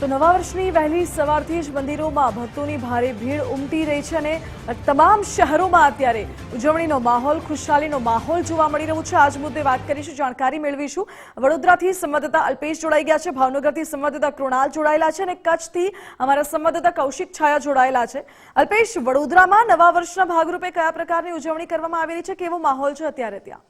તો નવા વર્ષની વહેલી સવારથી જ મંદિરોમાં ભક્તોની ભારે ભીડ ઉમટી રહી છે અને તમામ શહેરોમાં અત્યારે ઉજવણીનો માહોલ, ખુશહાલીનો માહોલ જોવા મળી રહ્યો છે. આજ મુદ્દે વાત કરીશું, જાણકારી મેળવીશું. વડોદરાથી સંવાદદાતા અલ્પેશ જોડાઈ ગયા છે. ભાવનગરથી સંવાદદાતા કૃણાલ જોડાયેલા છે અને કચ્છથી અમારા સંવાદદાતા કૌશિક છાયા જોડાયેલા છે. અલ્પેશ, વડોદરામાં નવા વર્ષના ભાગરૂપે કયા પ્રકારની ઉજવણી કરવામાં આવી રહી છે? કેવો માહોલ છે અત્યારે ત્યાં?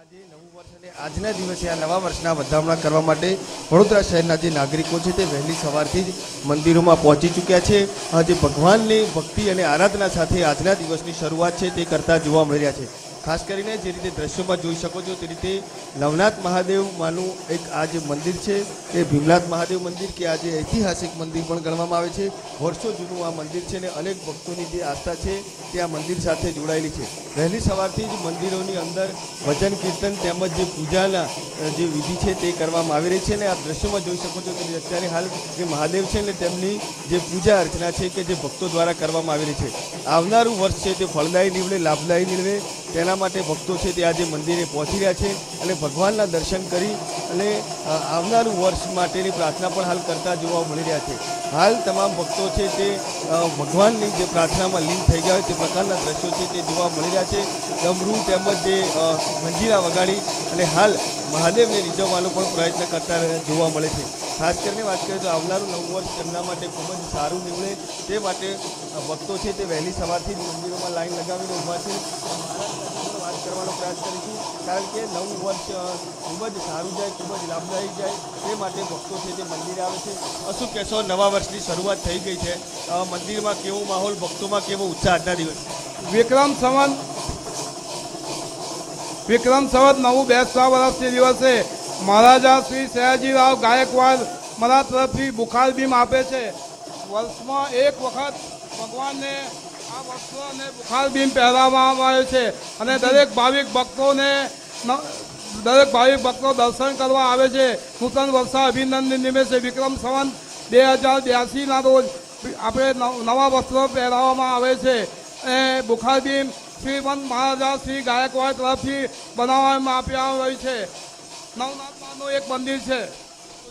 આજે નવું આજના દિવસે આ નવા વર્ષના વધામણા કરવા માટે વડોદરા શહેરના જે નાગરિકો છે તે વહેલી સવારથી જ મંદિરોમાં પહોંચી ચૂક્યા છે. આજે ભગવાનની ભક્તિ અને આરાધના સાથે આજના દિવસની શરૂઆત છે તે કરતા જોવા મળી રહ્યા છે. ખાસ કરીને જે રીતે દ્રશ્યોમાં જોઈ શકો છો તે રીતે નવનાથ મહાદેવમાંનું એક આ જે મંદિર છે તે ભીમનાથ મહાદેવ મંદિર કે આ જે ઐતિહાસિક મંદિર પણ ગણવામાં આવે છે. વર્ષો જૂનું આ મંદિર છે અને અનેક ભક્તોની જે આસ્થા છે તે આ મંદિર સાથે જોડાયેલી છે. વહેલી સવારથી જ મંદિરોની અંદર ભજન, કીર્તન તેમજ જે પૂજાના જે વિધિ છે તે કરવામાં આવી રહી છે અને આ દ્રશ્યોમાં જોઈ શકો છો કે અત્યારે હાલ જે મહાદેવ છે ને તેમની જે પૂજા અર્ચના છે કે જે ભક્તો દ્વારા કરવામાં આવી રહી છે. આવનારું વર્ષ છે તે ફળદાયી નીવડે, લાભદાયી નીવડે. તેના માટે ભક્તો છે તે આજે મંદિરે પહોંચી રહ્યા છે અને ભગવાનના દર્શન કરી અને આવનારું વર્ષ માટેની પ્રાર્થના પણ હાલ કરતા જોવા મળી રહ્યા છે. હાલ તમામ ભક્તો છે તે ભગવાનની જે પ્રાર્થનામાં લીન થઈ ગયા હોય તે પ્રકારના દ્રશ્યો છે તે જોવા મળી રહ્યા છે. ડમરૂ તેમજ જે મંજીરા વગાડી અને હાલ મહાદેવને રીઝવવાનો પણ પ્રયત્ન કરતા જોવા મળે છે. ખાસ કરીને વાત કરીએ તો આવનારું નવું વર્ષ તેમના માટે ખૂબ જ સારું નીવડે તે માટે ભક્તો છે તે વહેલી સવારથી જ મંદિરોમાં લાઈન લગાવીને ઊભા છે. વાત કરવાનો પ્રયાસ કરીશું, કારણ કે નવું વર્ષ ખૂબ જ સારું જાય, ખૂબ જ લાભદાયી જાય, તે માટે ભક્તો છે તે મંદિરે આવે છે. શું કહેશો નવા વર્ષની શરૂઆત થઈ ગઈ છે. મંદિરમાં કેવો માહોલ, ભક્તોમાં કેવો ઉત્સાહ આજના દિવસ? વિક્રમ સંવત વિક્રમ સંવત નવું બેસતા વર્ષથી દિવસે મહારાજા શ્રી સયાજીરાવ ગાયકવાડ મારા તરફથી બુખાર બીમ આપે છે. વર્ષમાં એક વખત ભગવાનને આ વસ્ત્રને બુખાર બીમ પહેરાવવામાં આવે છે અને દરેક ભાવિક ભક્તોને દરેક ભાવિક ભક્તો દર્શન કરવા આવે છે. નૂતન વર્ષા અભિનંદન નિમિત્તે વિક્રમ સંવંત બે હજાર બ્યાસીના રોજ આપણે નવ- નવા વસ્ત્રો પહેરાવવામાં આવે છે. એ બુખાર બીમ શ્રીમંત મહારાજા શ્રી ગાયકવાડ તરફથી બનાવવામાં આપ્યા હોય છે. નવનાથમાંનું એક મંદિર છે.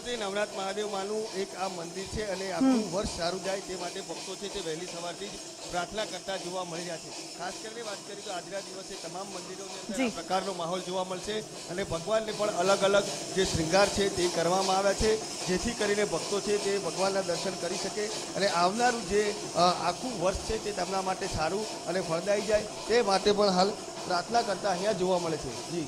જે નવનાથ મહાદેવ માનું એક આ મંદિર છે અને આખું વર્ષ સારું જાય તે માટે ભક્તો છે તે વહેલી સવારથી જ પ્રાર્થના કરતા જોવા મળી રહ્યા છે. ખાસ કરીને વાત કરીએ તો આજના દિવસે તમામ મંદિરોની અંદર આ પ્રકારનો માહોલ જોવા મળશે અને ભગવાનને પણ અલગ અલગ જે શ્રૃંગાર છે તે કરવામાં આવ્યા છે. જેથી કરીને ભક્તો છે તે ભગવાનના દર્શન કરી શકે અને આવનારું જે આખું વર્ષ છે તે તેમના માટે સારું અને ફળદાયી જાય તે માટે પણ હાલ પ્રાર્થના કરતા અહીંયા જોવા મળે છે. જી.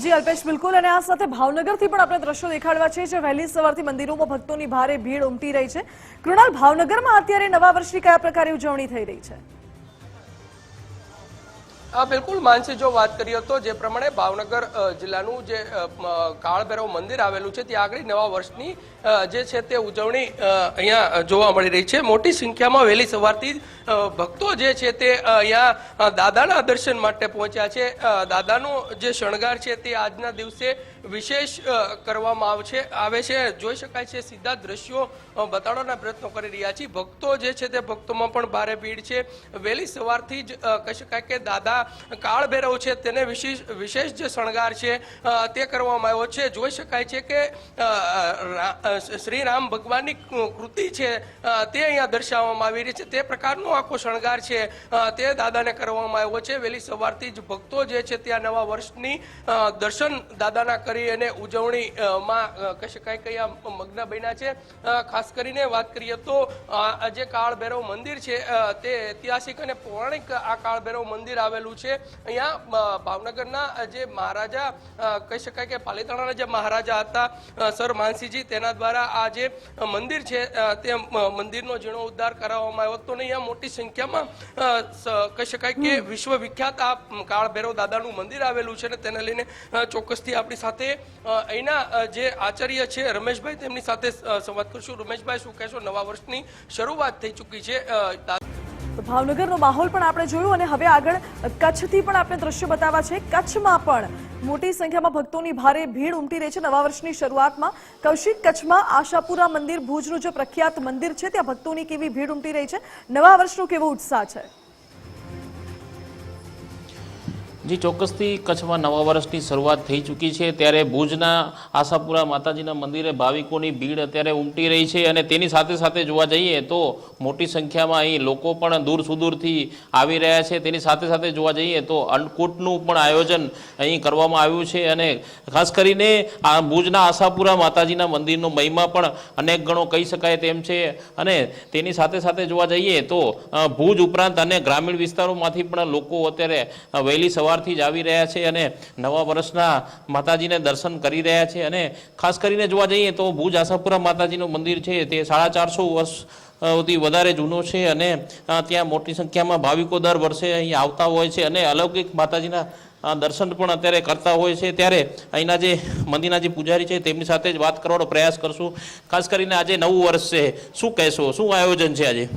જી, અલ્પેશ, બિલકુલ. અને આ સાથે ભાવનગરથી પણ આપણે દ્રશ્યો દેખાડવા છે જે વહેલી સવારથી મંદિરોમાં ભક્તોની ભારે ભીડ ઉમટી રહી છે. કૃણાલ, ભાવનગરમાં અત્યારે નવા વર્ષની કયા પ્રકારે ઉજવણી થઈ રહી છે? બિલકુલ, માનસી, જો વાત કરીએ તો જે પ્રમાણે ભાવનગર જિલ્લાનું જે કાળભૈરવ મંદિર આવેલું છે, ત્યાં આગળ નવા વર્ષની જે છે તે ઉજવણી અહીંયા જોવા મળી રહી છે. મોટી સંખ્યામાં વહેલી સવારથી ભક્તો જે છે તે અહીંયા દાદાના દર્શન માટે પહોંચ્યા છે. દાદાનો જે શણગાર છે તે આજના દિવસે વિશેષ કરવામાં આવશે આવે છે. જોઈ શકાય છે, સીધા દ્રશ્યો બતાડવાના પ્રયત્નો કરી રહ્યા છીએ. ભક્તો જે છે તે ભક્તોમાં પણ ભારે ભીડ છે. વહેલી સવારથી જ કહી શકાય કે દાદા કાળ ભેરવ છે તેને વિશેષ વિશેષ જે શણગાર છે તે કરવામાં આવ્યો છે. જોઈ શકાય છે કે શ્રી રામ ભગવાનની કૃતિ છે તે અહીંયા દર્શાવવામાં આવી રહી છે. તે પ્રકારનો આખો શણગાર છે તે દાદાને કરવામાં આવ્યો છે. વહેલી સવારથી જ ભક્તો જે છે ત્યાં નવા વર્ષની દર્શન દાદાના કરી અને ઉજવણી અ, માં અ, કહી શકાય કે મગ્ન બન્યા છે. ખાસ કરીને વાત કરીએ તો જે કાળભૈરવ મંદિર છે તે ઐતિહાસિક અને પૌરાણિક આ કાળભૈરવ મંદિર આવેલું છે. અહીંયા ભાવનગરના જે મહારાજા કહી શકાય કે પાલીતાણાના જે મહારાજા હતા સર માનસીજી તેના દ્વારા આ જે મંદિર છે તે મંદિરનો મંદિરનો જીર્ણોદ્ધાર કરાવવામાં આવ્યો હતો. અને અહીંયા મોટી સંખ્યામાં કહી શકાય કે વિશ્વ વિખ્યાત આ કાળ ભૈરવ દાદાનું મંદિર આવેલું છે ને તેને લઈને ચોક્કસથી આપણી સાથે અહીંના જે આચાર્ય છે રમેશભાઈ તેમની સાથે સંવાદ કરશું. રમેશભાઈ શું કહેશો? નવા વર્ષની શરૂઆત થઈ ચૂકી છે. ભાવનગરનો માહોલ પણ આપણે જોયું અને હવે આગળ કચ્છથી પણ આપણે દ્રશ્ય બતાવવા છે. કચ્છમાં પણ મોટી સંખ્યામાં ભક્તોની ભારે ભીડ ઉમટી રહી છે. નવા વર્ષની શરૂઆતમાં કૌશિક કચ્છમાં આશાપુરા મંદિર ભુજનું જે પ્રખ્યાત મંદિર છે, ત્યાં ભક્તોની કેવી ભીડ ઉમટી રહી છે. નવા વર્ષનો કેવો ઉત્સાહ છે? જી ચોક્કસથી કચ્છમાં નવા વર્ષની શરૂઆત થઈ ચૂકી છે, ત્યારે ભુજના આશાપુરા માતાજીના મંદિરે ભાવિકોની ભીડ અત્યારે ઉમટી રહી છે અને તેની સાથે સાથે જોવા જઈએ તો મોટી સંખ્યામાં અહીં લોકો પણ દૂર સુદૂરથી આવી રહ્યા છે. તેની સાથે સાથે જોવા જઈએ તો અન્નકૂટનું પણ આયોજન અહીં કરવામાં આવ્યું છે અને ખાસ કરીને આ ભુજના આશાપુરા માતાજીના મંદિરનો મહિમા પણ અનેક ગણો કહી શકાય તેમ છે અને તેની સાથે સાથે જોવા જઈએ તો ભુજ ઉપરાંત અને ગ્રામીણ વિસ્તારોમાંથી પણ લોકો અત્યારે વહેલી વહેલી સવારથી જ આવી રહ્યા છે અને નવા વર્ષના માતાજીને દર્શન કરી રહ્યા છે અને ખાસ કરીને જોવા જઈએ તો ભુજ આશાપુરા માતાજીનું મંદિર છે તે સાડા ચારસો વર્ષ સૌથી વધારે જૂનો છે અને ત્યાં મોટી સંખ્યામાં ભાવિકો દર વર્ષે અહીં આવતા હોય છે અને અલૌકિક માતાજીના દર્શન પણ અત્યારે કરતા હોય છે. ત્યારે અહીંના જે મંદિરના જે પૂજારી છે તેમની સાથે જ વાત કરવાનો પ્રયાસ કરશું. ખાસ કરીને આજે નવું વર્ષ છે. શું કહેશો? શું આયોજન છે આજે?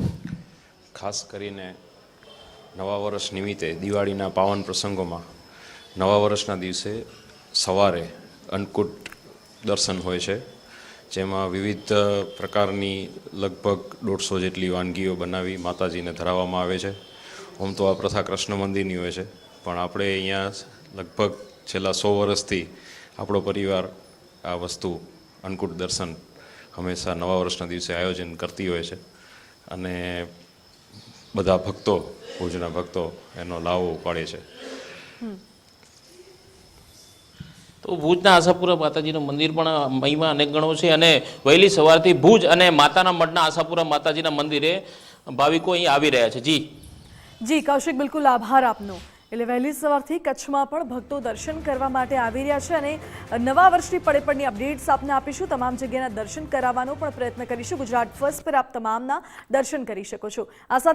ખાસ કરીને નવા વર્ષ નિમિત્તે દિવાળીના પાવન પ્રસંગોમાં નવા વર્ષના દિવસે સવારે અન્નકૂટ દર્શન હોય છે, જેમાં વિવિધ પ્રકારની લગભગ દોઢસો જેટલી વાનગીઓ બનાવી માતાજીને ધરાવવામાં આવે છે. આમ તો આ પ્રથા કૃષ્ણ મંદિરની હોય છે, પણ આપણે અહીંયા લગભગ છેલ્લા સો વર્ષથી આપણો પરિવાર આ વસ્તુ અન્નકૂટ દર્શન હંમેશા નવા વર્ષના દિવસે આયોજન કરતી હોય છે. અને બધા ભક્તો ભુજના ભક્તો એનો લાવો ઉપાડે છે. તો ભુજના આશાપુરા માતાજીનું મંદિર પણ મહિમા અનેક ગણો છે અને વહેલી સવારથી ભુજ અને માતાના મઠના આશાપુરા માતાજીના મંદિરે ભાવિકો અહીં આવી રહ્યા છે. જી. જી કૌશિક બિલકુલ આભાર આપનો. એટલે વહેલી સવારથી કચ્છમાં પણ ભક્તો દર્શન કરવા માટે આવી રહ્યા છે અને નવા વર્ષની પડે પડની અપડેટ્સ આપને આપીશું. તમામ જગ્યાના દર્શન કરાવવાનો પણ પ્રયત્ન કરીશું. ગુજરાત ફર્સ્ટ પર આપ તમામના દર્શન કરી શકો છો. આ સાથે